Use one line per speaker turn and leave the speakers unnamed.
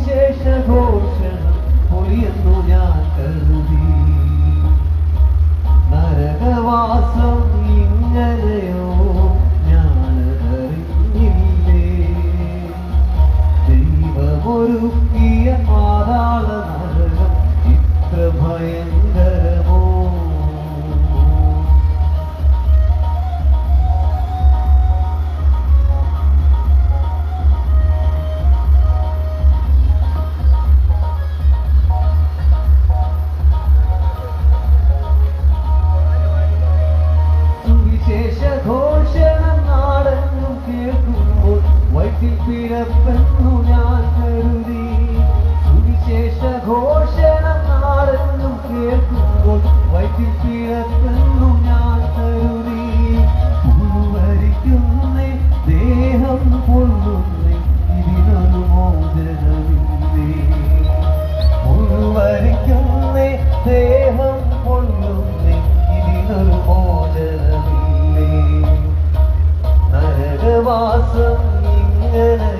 സുവിശേഷ ഘോഷണം പൊളിയെന്നു ഞാൻ കരുതി. നിന്നെപ്പെന്നു ഞാൻ കരുതി സുവിശേഷ ഘോഷണം നാടെന്നും കേൾക്കുമ്പോൾ വൈദ്യുതിരത്തെന്നു ഞാൻ കരുതി പൂവരിക്കുന്നേ ദേഹം കൊള്ളുന്നേ ഇതിനൊരു മോചനമില്ലേ? പൂവരിക്കുന്നേ ദേഹം കൊള്ളുന്നേ ഇതിനൊരു മോചനമില്ലേ? നരകവാസം ഇങ്ങനെ